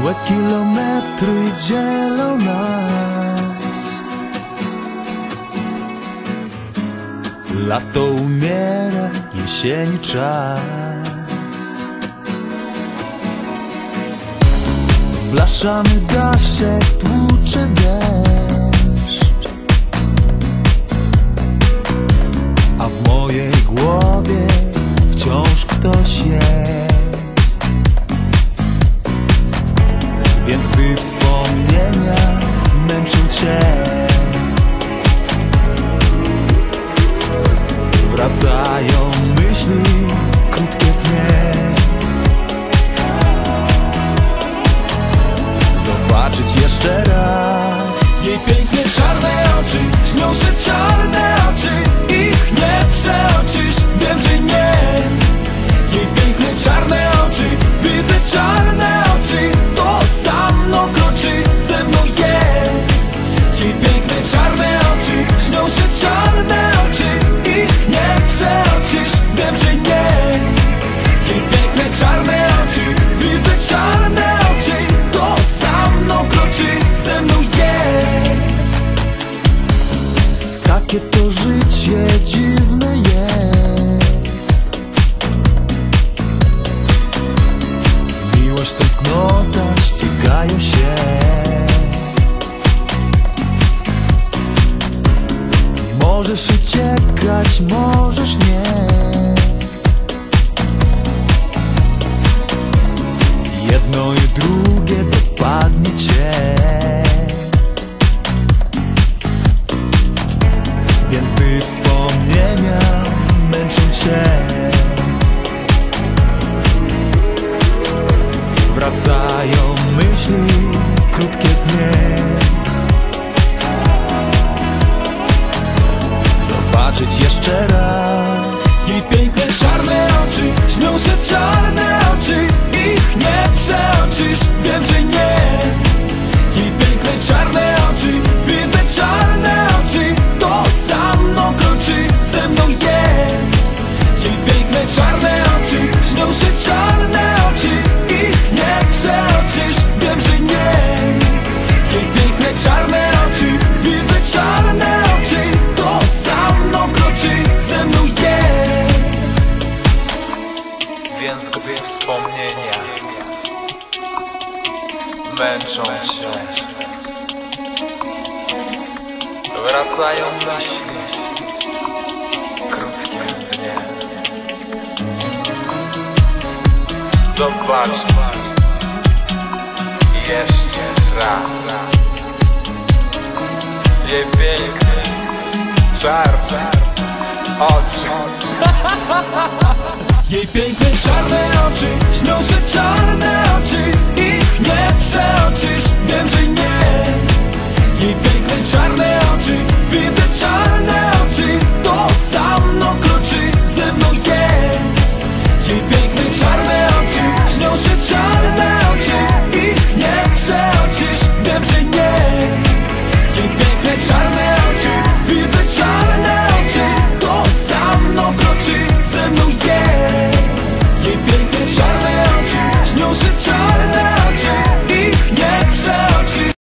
Złe kilometry dzielą nas. Lato umiera, jesieni czas. Blaszany daszek tłucze deszcz. step Jakie to życie dziwne jest. Miłość, tęsknota ścigają się. Możesz uciekać, możesz nie. Wspomnienia męczą cię Wracają myśli, krótkie dnie. Zobaczyć jeszcze raz. więc gubię wspomnienia. Męczą się. Wracają myśli Krótkim dniem Zobacz Jeszcze raz. Jej piękny Czarny Oczy. Jej piękny oczy śnią się czas.